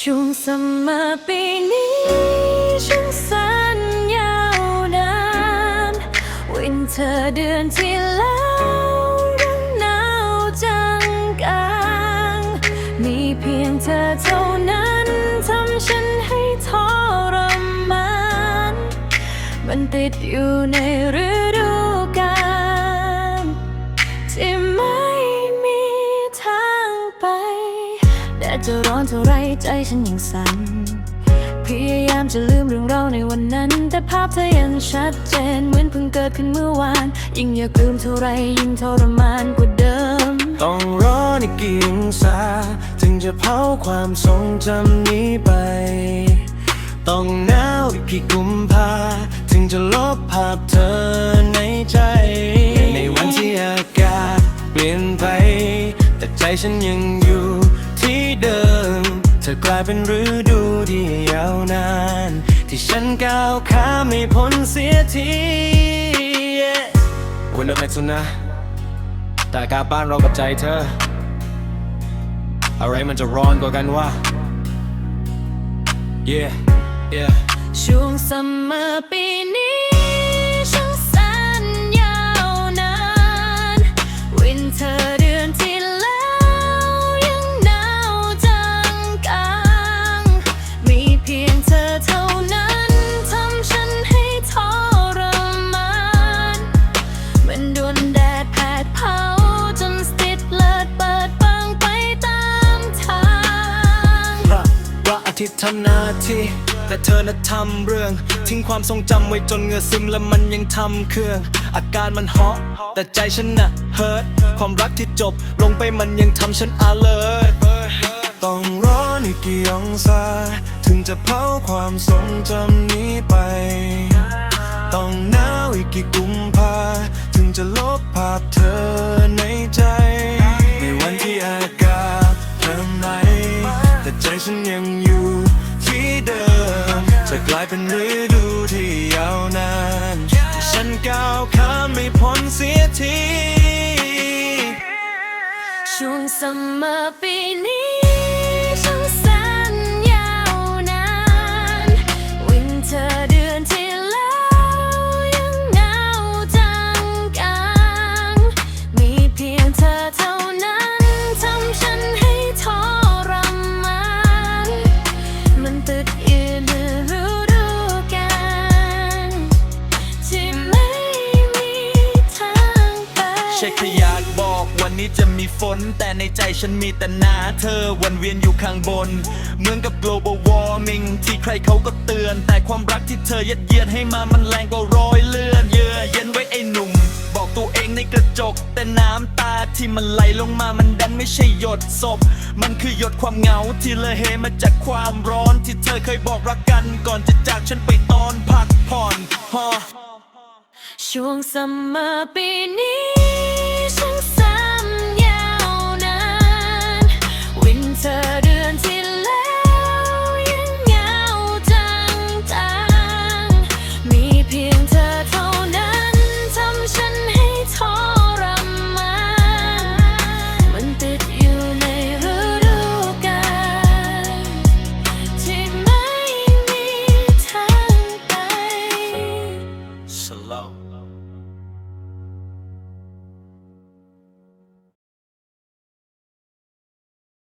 ช่วงซัมมอปีนี้ช่างสั้นยาวนานวินเทอร์เดือนที่แล้วยังหนาวจังกางมีเพียงเธอเท่านั้นทำฉันให้ทรมานมันติดอยู่ในฤดู ใจฉันยังสั่นพยายามจะลืมเรื่องเราวในวันนั้น แต่ภาพเธอยังชัดเจน เหมือนเพิ่งเกิดขึ้นเมื่อวาน ยิ่งอยากลืมเท่าไรยิ่งทรมานกว่าเดิม ต้องรอในกี่องศาถึงจะเผาความทรงจำนี้ไป ต้องหนาวอีกกี่กุมภาถึงจะลบภาพเธอในใจ ในวันที่อากาศเปลี่ยนไป แต่ใจฉันยังอยู่ที่เดิม เธอกลายเป็นฤดูที่ยาวนาน ที่ฉันก้าวข้ามไม่พ้นเสียทีวันเดิมแม็กซ์นะแต่กาศบ้านเรากับใจเธอ อะไรมันจะร้อนกว่ากันวะ yeah yeah ช่วงซัมเมอร์ปีนี้ ทิตย์ทำหน้าที่ แต่เธอน่ะทำเรื่อง ทิ้งความทรงจำไว้จนเงือซึมแล้วมันยังทำเครื่อง อาการมันฮอตแต่ใจฉันน่ะเฮิร์ตความรักที่จบลงไปมันยังทำฉันอาเลิศต้องร้อนอีกกี่องศาถึงจะเผาความทรงจำนี้ไป ต้องหนาวอีกกี่กุมภาถึงจะลบภาพเธอใน แต่ใจฉันยังอยู่ที่เดิมจะกลายเป็นฤดูที่ยาวนานที่ฉันก้าวข้ามไม่พ้นเสียทีช่วงซัมเมอร์ปีนี้ ไปใช่แค่อยากบอกวันนี้จะมีฝน แต่ในใจฉันมีแต่หนาเธอวนเวียนอยู่ข้างบน เหมือนกับ global warming ที่ใครเขาก็เตือน แต่ความรักที่เธอยัดเยียดให้มามันแรงกว่ารอยเลือดเยื่อเย็นไว้ไอ้หนุ่ม บอกตัวเองในกระจก แต่น้ำตาที่มันไหลลงมามันดันไม่ใช่หยดศพ มันคือหยดความเหงาที่ละเหมาจากความร้อนที่เธอเคยบอกรักกัน ก่อนจะจากฉันไปตอนพักผ่อนฮอ ช่วงซัมเมอร์ปีนี้